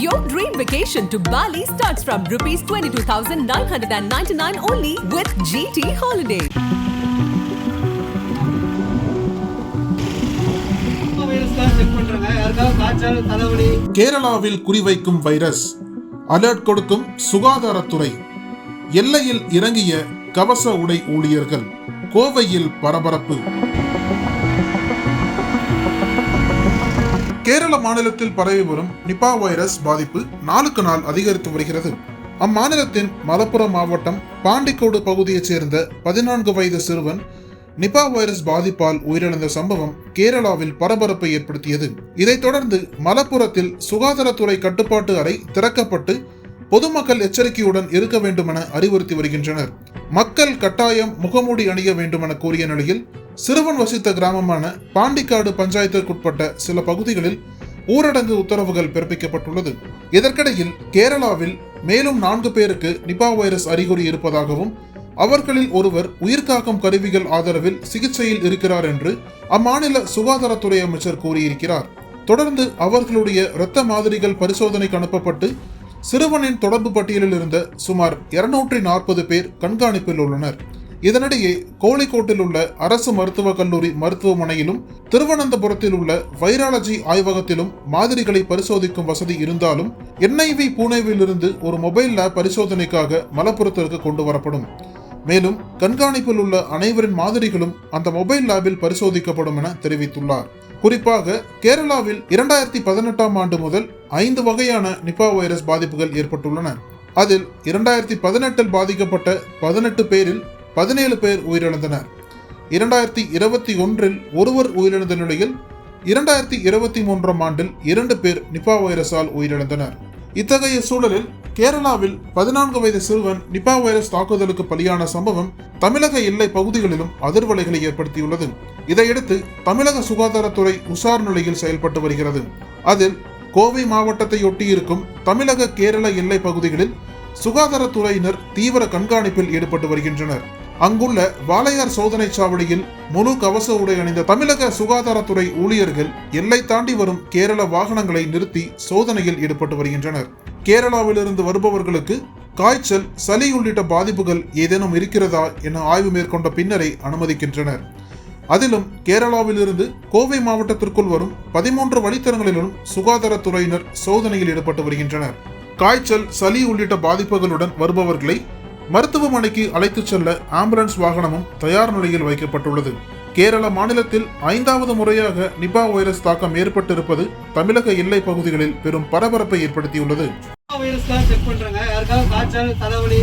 Your dream vacation to Bali starts from rupees 22,999 only with GT Holiday. கேரளாவில் குறிவைக்கும் virus. Alert கொடுக்கும் சுகாதாரத்துறை. எல்லையில் இறங்கிய கவச உடை ஊழியர்கள். கோவையில் பரபரப்பு. கேரள மாநிலத்தில் பரவி வரும் நிபா வைரஸ் பாதிப்பு நாளுக்கு நாள் அதிகரித்து வருகிறது. அம்மாநிலத்தின் மலப்புரம் மாவட்டம் பாண்டிக்கோடு பகுதியைச் சேர்ந்த பதினான்கு வயது சிறுவன் நிபா வைரஸ் பாதிப்பால் உயிரிழந்த சம்பவம் கேரளாவில் பரபரப்பை ஏற்படுத்தியது. இதைத் தொடர்ந்து மலப்புரத்தில் சுகாதாரத்துறை கட்டுப்பாட்டு அறை திறக்கப்பட்டு பொதுமக்கள் எச்சரிக்கையுடன் இருக்க வேண்டுமென அறிவுறுத்தி வருகின்றனர். மக்கள் கட்டாயம் முகமூடி அணிய வேண்டுமென கூறிய நிலையில் சிறுவன் வசித்த கிராமமான பாண்டிக்காடு பஞ்சாயத்திற்குட்பட்ட சில பகுதிகளில் ஊரடங்கு உத்தரவுகள் பிறப்பிக்கப்பட்டுள்ளது. இதற்கிடையில் கேரளாவில் மேலும் நான்கு பேருக்கு நிபா வைரஸ் அறிகுறி இருப்பதாகவும் அவர்களில் ஒருவர் உயிர்காக்கும் கருவிகள் ஆதரவில் சிகிச்சையில் இருக்கிறார் என்று அம்மாநில சுகாதாரத்துறை அமைச்சர் கூறியிருக்கிறார். தொடர்ந்து அவர்களுடைய இரத்த மாதிரிகள் பரிசோதனைக்கு அனுப்பப்பட்டு சிறுவனின் தொடர்பு பட்டியலில் இருந்த சுமார் இருநூற்றி நாற்பது பேர் கண்காணிப்பில் உள்ளனர். இதனிடையே கோழிக்கோட்டில் உள்ள அரசு மருத்துவக் கல்லூரி மருத்துவமனையிலும் திருவனந்தபுரத்தில் உள்ள வைராலஜி ஆய்வகத்திலும் மாதிரிகளை பரிசோதிக்கும் வசதி இருந்தாலும் என்ஐவி பூனேவிலிருந்து ஒரு மொபைல் லேப் பரிசோதனைக்காக மலப்புரத்திற்கு கொண்டு வரப்படும். மேலும் கண்காணிப்பில் உள்ள அனைவரின் மாதிரிகளும் அந்த மொபைல் லேபில் பரிசோதிக்கப்படும் என தெரிவித்துள்ளார். குறிப்பாக கேரளாவில் இரண்டாயிரத்தி பதினெட்டாம் ஆண்டு முதல் ஐந்து வகையான நிபா வைரஸ் பாதிப்புகள் ஏற்பட்டுள்ளன. அதில் இரண்டாயிரத்தி பதினெட்டில் பாதிக்கப்பட்ட பதினெட்டு பேரில் பதினேழு பேர் உயிரிழந்தனர். இரண்டாயிரத்தி இருபத்தி ஒன்றில் ஒருவர் உயிரிழந்த நிலையில் இரண்டாயிரத்தி இருபத்தி மூன்றாம் ஆண்டில் இரண்டு பேர் நிபா வைரஸால் உயிரிழந்தனர். இத்தகைய சூழலில் கேரளாவில் பதினான்கு வயது சிறுவன் நிபா வைரஸ் தாக்குதலுக்கு பலியான சம்பவம் தமிழக எல்லை பகுதிகளிலும் அதிர்வலைகளை ஏற்படுத்தியுள்ளது. இதையடுத்து தமிழக சுகாதாரத்துறை உஷார் நிலையில் செயல்பட்டு வருகிறது. அதில் கோவை மாவட்டத்தை ஒட்டியிருக்கும் தமிழக கேரள எல்லை பகுதிகளில் சுகாதாரத்துறையினர் தீவிர கண்காணிப்பில் ஈடுபட்டு வருகின்றனர். அங்குள்ள வாளையார் சோதனை சாவடியில் முழு கவச உடை அணிந்த தமிழக சுகாதாரத்துறை ஊழியர்கள் எல்லை தாண்டி வரும் கேரள வாகனங்களை நிறுத்தி சோதனையில் ஈடுபட்டு வருகின்றனர். கேரளாவிலிருந்து வருபவர்களுக்கு காய்ச்சல் சளி உள்ளிட்ட பாதிப்புகள் ஏதேனும் இருக்கிறதா என ஆய்வு மேற்கொண்ட பின்னரே அனுமதிக்கின்றனர். அதிலும் கேரளாவிலிருந்து கோவை மாவட்டத்திற்குள் வரும் பதிமூன்று வழித்தடங்களிலும் சுகாதாரத்துறையினர் சோதனையில் ஈடுபட்டு வருகின்றனர். காய்ச்சல் சளி உள்ளிட்ட பாதிப்புகளுடன் வருபவர்களை மருத்துவமனைக்கு அழைத்துச் செல்ல ஆம்புலன்ஸ் வாகனமும் தயார் நிலையில் வைக்கப்பட்டுள்ளது. கேரள மாநிலத்தில் ஐந்தாவது முறையாக நிபா வைரஸ் தாக்கம் ஏற்பட்டிருப்பது தமிழக எல்லை பகுதிகளில் பெரும் பரபரப்பை ஏற்படுத்தியுள்ளது. வைரஸ் செக் பண்றாங்க. யாருக்காவது காய்ச்சல் தலைவலி